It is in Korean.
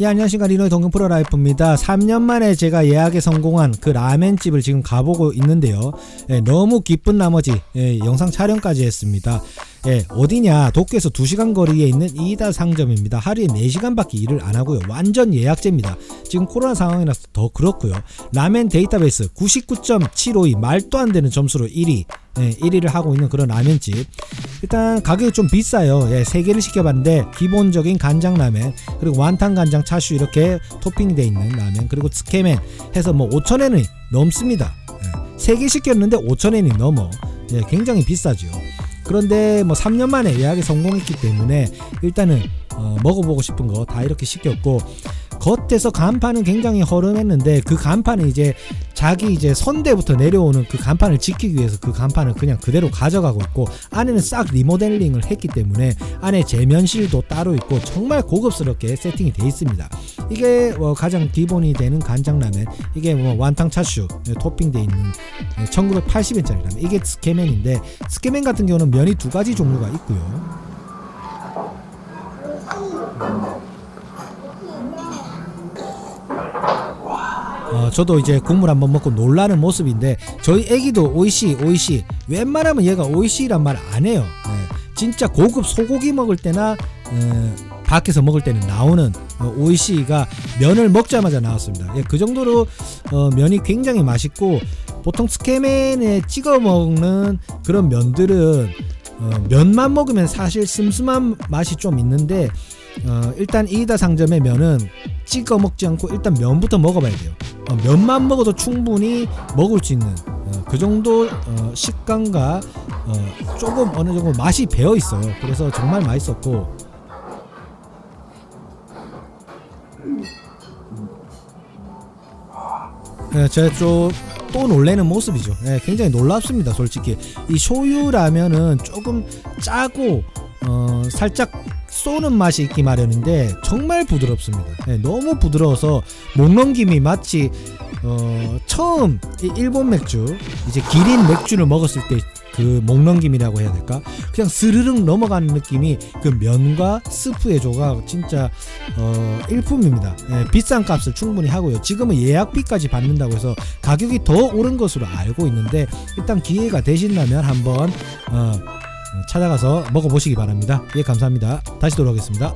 예, 안녕하십니까. 리노의 동경 프로라이프입니다. 3년 만에 제가 예약에 성공한 그 라멘집을 지금 가보고 있는데요. 예, 너무 기쁜 나머지 예, 영상 촬영까지 했습니다. 예, 어디냐? 도쿄에서 2시간 거리에 있는 이다 상점입니다. 하루에 4시간밖에 일을 안 하고요. 완전 예약제입니다. 지금 코로나 상황이라서 더 그렇고요. 라멘 데이터베이스 99.752 말도 안 되는 점수로 1위. 예, 1위를 하고 있는 그런 라면집. 일단 가격이 좀 비싸요. 예, 3개를 시켜봤는데 기본적인 간장 라멘 그리고 완탕 간장 차슈 이렇게 토핑돼 있는 라멘 그리고 스케멘 해서 뭐 5천엔이 넘습니다. 예, 3개 시켰는데 5천엔이 넘어. 예, 굉장히 비싸죠. 그런데 뭐 3년 만에 예약에 성공했기 때문에 일단은 어, 먹어보고 싶은 거 다 이렇게 시켰고 겉에서 간판은 굉장히 허름했는데 그 간판은 이제 자기 이제 선대부터 내려오는 그 간판을 지키기 위해서 그 간판을 그냥 그대로 가져가고 있고 안에는 싹 리모델링을 했기 때문에 안에 제면실도 따로 있고 정말 고급스럽게 세팅이 돼 있습니다. 이게 뭐 가장 기본이 되는 간장라면 이게 뭐 완탕 차슈 토핑돼 있는 1980엔짜리 라면 이게 스케맨인데 스케맨 같은 경우는 면이 두 가지 종류가 있고요. 어, 저도 이제 국물 한번 먹고 놀라는 모습인데 저희 애기도 오이시 오이시 웬만하면 얘가 오이시란 말 안 해요. 예, 진짜 고급 소고기 먹을 때나 에, 밖에서 먹을 때는 나오는 어, 오이시가 면을 먹자마자 나왔습니다. 예, 그 정도로 어, 면이 굉장히 맛있고 보통 스케맨에 찍어 먹는 그런 면들은 어, 면만 먹으면 사실 슴슴한 맛이 좀 있는데 어, 일단 이다 상점의 면은 찍어 먹지 않고 일단 면부터 먹어봐야 돼요. 어, 면만 먹어도 충분히 먹을 수 있는 어, 그 정도 어, 식감과 어, 조금 어느 정도 맛이 배어 있어요. 그래서 정말 맛있었고 예, 제가 좀또 놀래는 모습이죠. 예, 굉장히 놀랍습니다, 솔직히. 이 쇼유 라면은 조금 짜고 어, 살짝 쏘는 맛이 있기 마련인데 정말 부드럽습니다. 예, 너무 부드러워서 목 넘김이 마치 어, 처음 이 일본 맥주 이제 기린 맥주를 먹었을 때 그 목넘김이라고 해야 될까? 그냥 스르륵 넘어가는 느낌이 그 면과 스프의 조각 진짜 어, 일품입니다. 예, 비싼 값을 충분히 하고요. 지금은 예약비까지 받는다고 해서 가격이 더 오른 것으로 알고 있는데 일단 기회가 되신다면 한번 어, 찾아가서 먹어보시기 바랍니다. 예, 감사합니다. 다시 돌아오겠습니다.